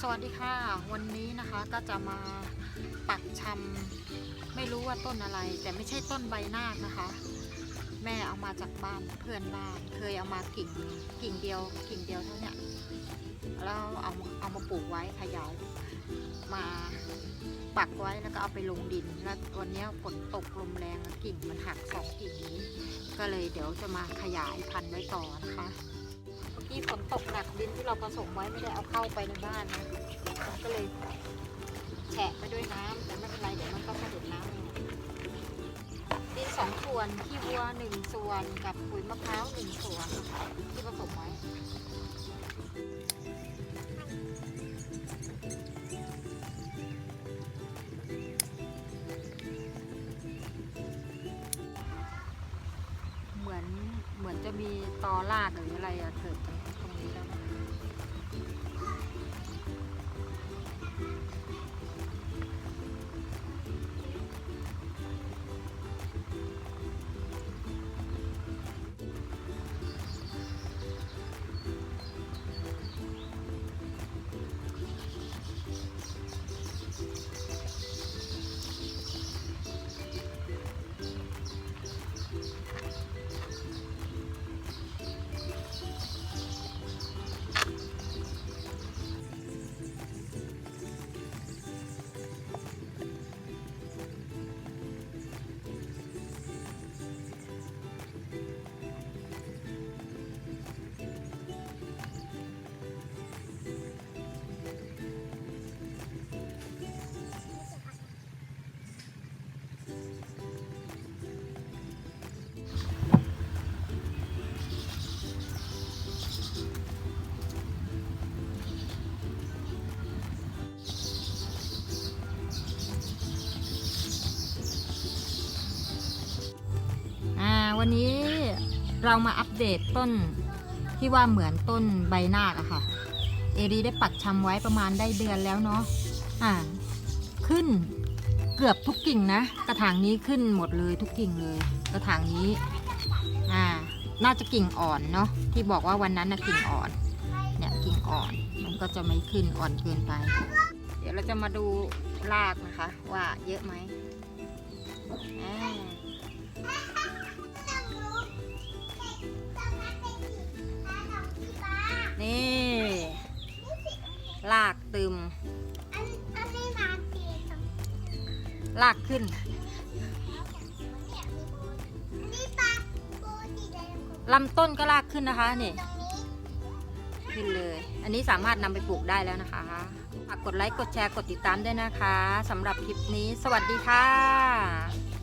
สวัสดีค่ะ วันนี้นะคะก็จะมาปักชำไม่รู้ว่าต้นอะไร แต่ไม่ใช่ต้นใบนาคนะคะ แม่เอามาจากบ้านเพื่อนบ้าน เคยเอามากิ่งกิ่งเดียว กิ่งเดียวเท่านี้แล้วเอาเอามาปลูกไว้ขยายมาปักไว้แล้วก็เอาไปลงดิน แล้ววันนี้ฝนตกลมแรงกิ่งมันหักสองกิ่งนี้ ก็เลยเดี๋ยวจะมาขยายพันธุ์ไว้ต่อนะคะ กี้ฝนตกหนักดินที่เราผสมไว้ไม่ได้เอาเข้าไปในบ้านนะมันก็เลยแฉะไปด้วยน้ำแต่ไม่เป็นไรเดี๋ยวมันก็สะดุดน้ำเองดินสองส่วนขี้วัวหนึ่งส่วนกับปุ๋ยมะพร้าวหนึ่งส่วนที่ผสมไว้เหมือนเหมือนจะมีตอรากหรืออะไรอะเกิดตรงนี้ วันนี้เรามาอัปเดตต้นที่ว่าเหมือนต้นใบนาคอะค่ะ เอรีได้ปักชำไว้ประมาณได้เดือนแล้วเนาะอ่าขึ้น เกือบทุกกิ่งนะ กระถางนี้ขึ้นหมดเลยทุกกิ่งเลย กระถางนี้ อ่า น่าจะกิ่งอ่อนเนาะที่บอกว่าวันนั้นนะกิ่งอ่อน เนี่ยกิ่งอ่อน มันก็จะไม่ขึ้นอ่อนเกินไป เดี๋ยวเราจะมาดูรากนะคะ ว่าเยอะไหมนี่รากตึม ลากขึ้น ลำต้นก็ลากขึ้นนะคะนี่ขึ้นเลย อันนี้สามารถนำไปปลูกได้แล้วนะคะฝากกดไลค์ กดแชร์ กดติดตามด้วยนะคะสำหรับคลิปนี้ สวัสดีค่ะ